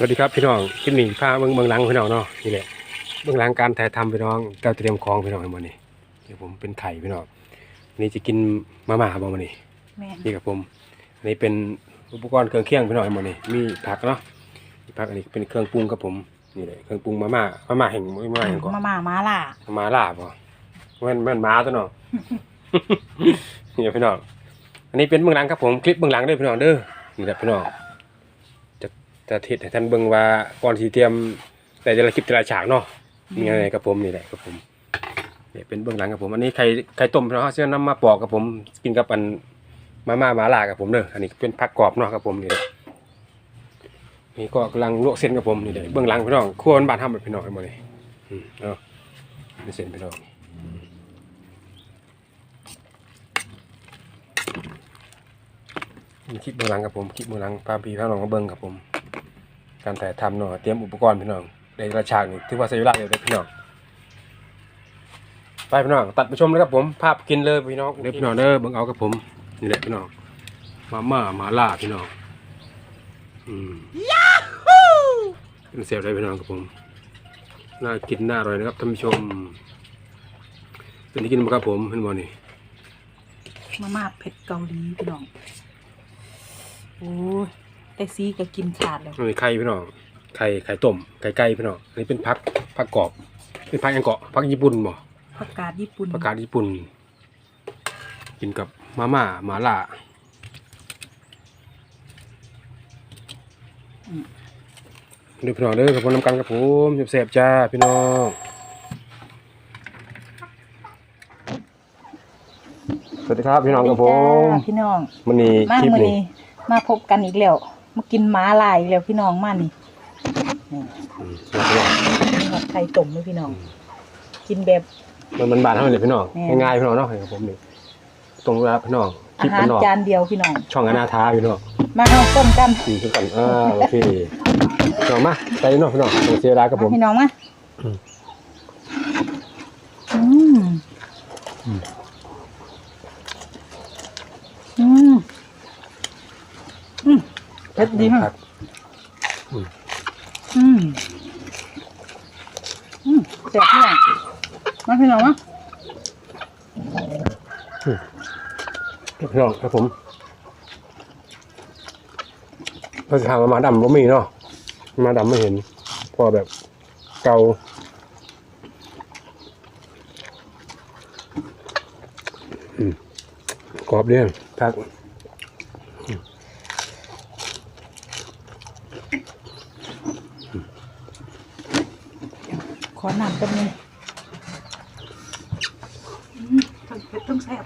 สวัสดีครับพี่น้องคลิปนี้พาเบิ่งเบิ่งหลังพี่น้องเนาะนี่แหละเบื้องหลังการถ่ายทำพี่น้องเจ้าเตรียมของพี่น้องให้หมดนี่เดี๋ยวผมเป็นไข่พี่น้องอันนี่จะกินมาม่าบ่มานี่แม่นนี่กับผมอันนี้เป็นอุปกรณ์เครื่องเคียงพี่น้องให้หมดนี่มีผักเนาะมีผักอันนี้เป็นเครื่องปรุงกับผมนี่แหละเครื่องปรุงมาม่ามาม่าแห่งมาม่าแห่งก่อนมาม่ามาล่ามาม่าลาบบ่แม่นแม่นม้าตัวเนาะ นี่พี่น้องอันนี้เป็นเบื้องหลังครับผมคลิปเบื้องหลังเด้อพี่น้องเด้อนี่แหละพี่น้อง จะเทศให้ท่านเบิ่งว่าก่อนที่เตรียมแต่จะละคลิปแต่ละฉากเนาะมีอะไรกับผมนี่แหละกับผมเนี่ยเป็นเบื้องหลังกับผมอันนี้ไข่ไข่ต้มเนาะเชื่อน้ำมาปอกกับผมกินกับอันมาม่าหมาล่ากับผมเด้ออันนี้เป็นผักกรอบเนาะกับผมนี่แหละนี่ก็กำลังลวกเส้นกับผมนี่แหละเบื้องหลังพี่น้องครัวบ้านทำแบบพี่น้องให้หมดเลยอืมเนาะเป็นเส้นพี่น้องนี่คลิปเบื้องหลังกับผมคลิปเบื้องหลังพาพี่พาน้องมาเบิ่งกับผม การถ่ายทำเนาะเตรียมอุปกรณ์พี่น้องในกระฉากนี่ถือว่าใช้เวลาเยอะเลยพี่น้องไปพี่น้องตัดไปชมเลยครับผมภาพกินเลยพี่น้องเด้อพี่น้องเด้อเบิ่งเอากับผมนี่แหละพี่น้องมาม่ามาล่าพี่น้องอืมยาฮูเป็นเสียบเลยพี่น้องกับผมน่ากินน่าอร่อยนะครับท่านผู้ชมเป็นที่กินมาครับผมเห็นบ่นี่มาม่าเผ็ดเกาหลีพี่น้องโอ้ย แต่ซีก็กินขาดเลยนี่ไข่พี่น้องไข่ไข่ต้มไข่ไก่พี่น้องอันนี้เป็นพักพักกรอบเป็นพักยังเกาะพักญี่ปุ่นบ่ผักกาดญี่ปุ่นผักกาดญี่ปุ่น กินกับมาม่าหมาล่าเดี๋ยวพี่น้องเด้อกับผมน้ำกันกับผมเสียบๆจ้าพี่น้องสวัสดีครับพี่น้องกับผมจ้าพี่น้องมันนี้มาคลิปมื้อนี้นี้มาพบกันอีกแล้ว มากินหมาลายอีกแล้วพี่น้องมานี่นี่อืมสวัสดีครับมีผัดไข่ต้มด้วยพี่น้อง กินแบบ มันมันบานเท่าไหร่พี่น้องแม่ง่ายๆพี่น้องเนาะให้กับผมนี่ตรงเวลาพี่น้องคอาลิปหารพี่น้องจานเดียวพี่น้อง ช่องอนาทาพี่น้องมาเอาต้มกันสี่ทุกกันอ่าโอเคพี่น้องมาใจเนาะพี่น้องเสียเวลากับผมมาพี่น้องมาอืม อืมอืมอื มเผ็ดดีมากอืมอืมแซ่บพี่น้องมาพี่น้องมาพี่น้องครับผมเราจะทำมาดำบ่มีเนาะมาดำไม่เห็น พอแบบเกาอืมกรอบเรื่องพัก ขอน้ำกันเลยอืมทั้งเผ็ดทั้งแซ่บ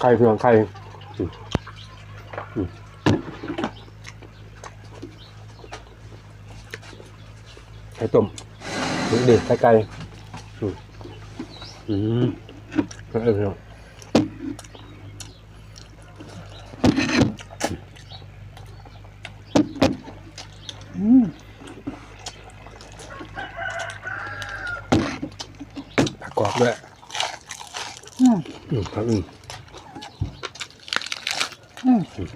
ไข่พี่น้องไข่อืมอืมไข่ต้มนี่ดิไข่ไก่อืมอืมเออพี่น้อง อืม ผักกรอบด้วย อื มอืมครับอืมอืม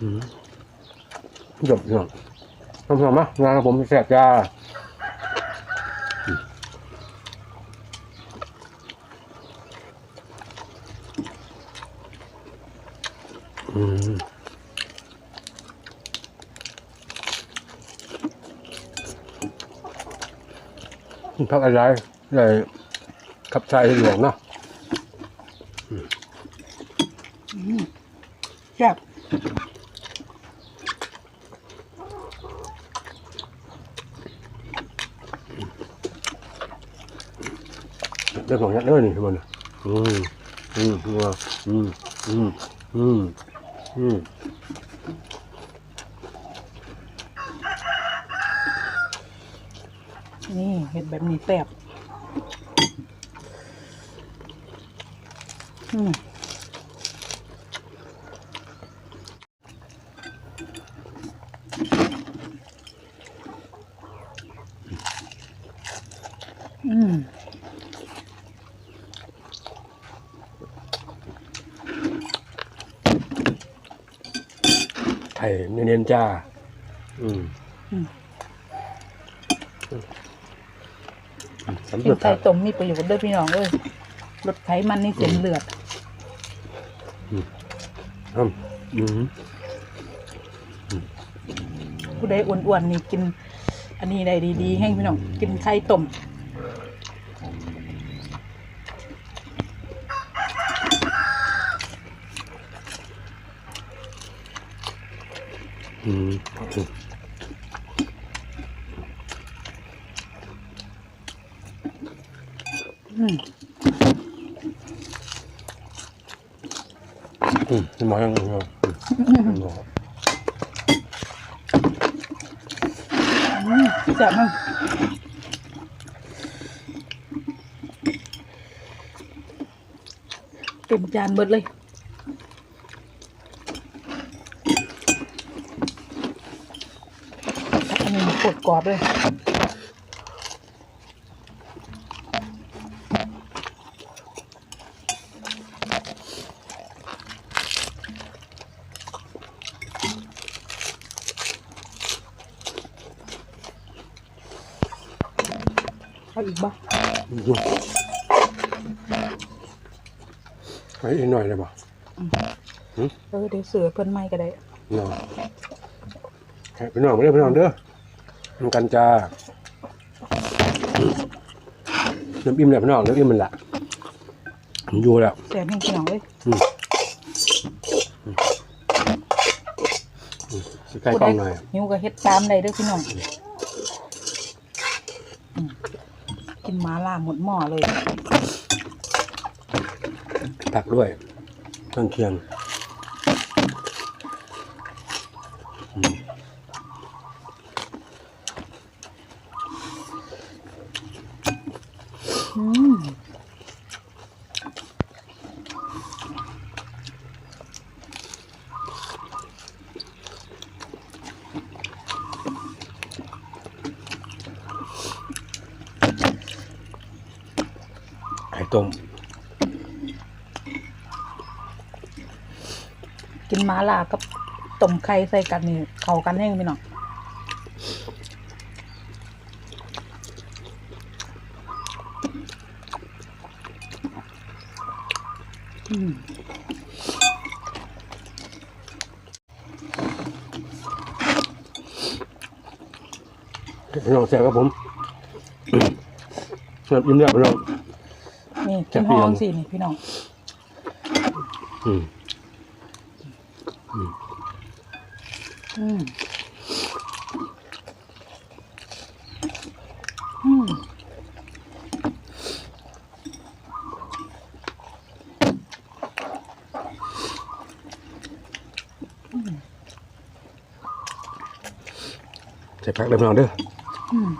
อืมจบพี่น้องทำสมมางานกับผมแสบจ้าอืมอืมพักอะไร เลยขับชายหลวงเนาะแซ่บเรื่องของยัดเลยนี่มันอืมอืมอืมอืมอืมอืมอืมนี่เห็ดแบบนี้แซ่บ ไข่เน้นๆจ้า อืมอืม สำกิเร็นจไข่ต้มมีประโยชน์เด้วยพี่น้องเอ้ยลดไขมันในเส้นเลือด อืมอืมผู้ใดอ้วนๆนี่กิน อันนี้ได้ดีๆให้พี่น้องกินไข่ต้มอืม อืมอืมหมอยังอืมหมออืมแซ่บ เต็มจานเบิดเลยอันนี้มันกดกรอบเลยเอาอีกบ่อืมไว้อีกหน่อยได้ป่ะเออเดี๋ยวเสือเพิ่นไม่ก็ได้เนาะให้พี่น้องมาเด้อพี่น้องเด้อทำกันจ้าน้ำอิ่มแล้วพี่น้องน้ำอิ่มมันละผมอยู่แล้วแซ่บให้พี่น้องเลยใกล้ๆกล้องหน่อยหิวก็เฮ็ดตามได้เด้อพี่น้องอืม กินหมาล่าหมดหม้อเลย ผักด้วยเครื่องเคียง อืม ไข่ ต้ม กินหมาล่ากับต้มไข่ใส่กันนี่เข้ากันแห้งพี่น้องอืมพี่น้องแซ่บครับผมน้ำอิ่มแล้วพี่น้องนี่จั กิบนพี่ห้น้องสินี่พี่น้องอืมอืมอืมใส่ผักเลยพี่น้องเด้ออืม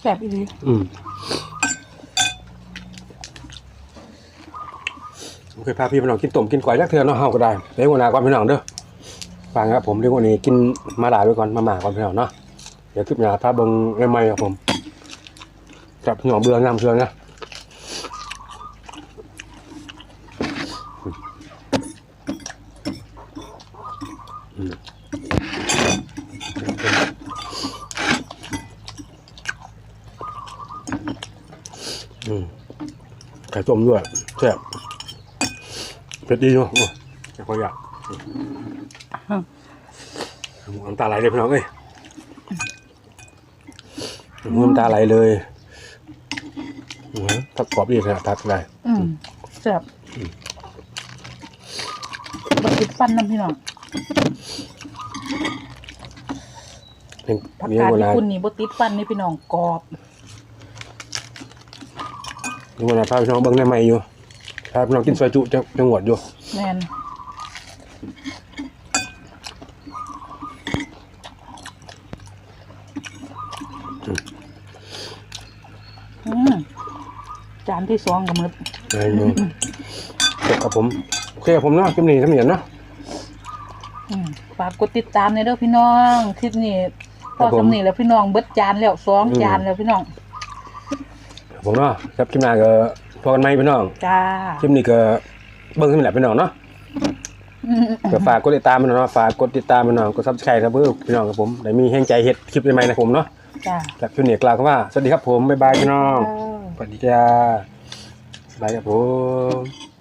แซ่บอีหลีอืมโอ เคพาพี่พี่น้องกินต้มกินก๋วยจักเทือเนาะเฮาก็ได้เลี้ยงวันหนาก่อนพี่น้องเด้อฟังครับผมเลี้ยงวันนี้กินมาหลายไว้ก่อนมาหมาก่อนพี่น้องเนาะเดี๋ยวคลิปหน้าพาเบิ่งใหม่ๆครับผมจับพี่น้องเบื่อน้ำเชื่อนะอืมไข่ต้มด้วยแซ่บ เผ็ดดีเนาะโอ้ยแต่ก็อยากอืมน้ำตาไหลเลยพี่น้องเอ้ยน้ำตาไหลเลยโอ้โหผักกรอบดีขนาดผักได้อืมแซ่บบักติดฟันน้ำพี่น้องเลี้ยงผักเลี้ยงกาดเวญี่ลาปุ่นนี่บติดฟันนี่พี่น้องกรอบเลี้ยงเวลาพาพี่น้องเบิ่งในใหม่อยู่ พาพี่น้องกินซอยจุจะจังหวัดอยู่แน่นอืมจานที่สองกับมือในเมืองเก็บกับผมโอเคครับผมเนาะคลิปนี้ทำอย่างเนาะ อืมฝากกดติดตามในอยเด้อพี่น้องคลิปนี้พอครับผม สำนีแล้วพี่น้องเบิดจานแล้วสองอืมจานแล้วพี่น้อง ผมเนาะครับคลิปหน้าก็ พอกันไหมพี่น้องจ้าคลิปนี้ก็เบิ่งขึ้นแหละพี่น้องเนาะก็ฝากกดติดตามมันเนาะฝากกดติดตามมันเนาะกด Subscribe ครับเพื่อพี่น้องครับผมได้มีแห่งใจเฮ็ดคลิปใหม่ๆนะผมเนาะจ้าจากคลิปนี้กล่าวคำว่าสวัสดีครับผมบ๊ายบายพี่น้องสวัสดีจ้าบ๊ายบายครับผม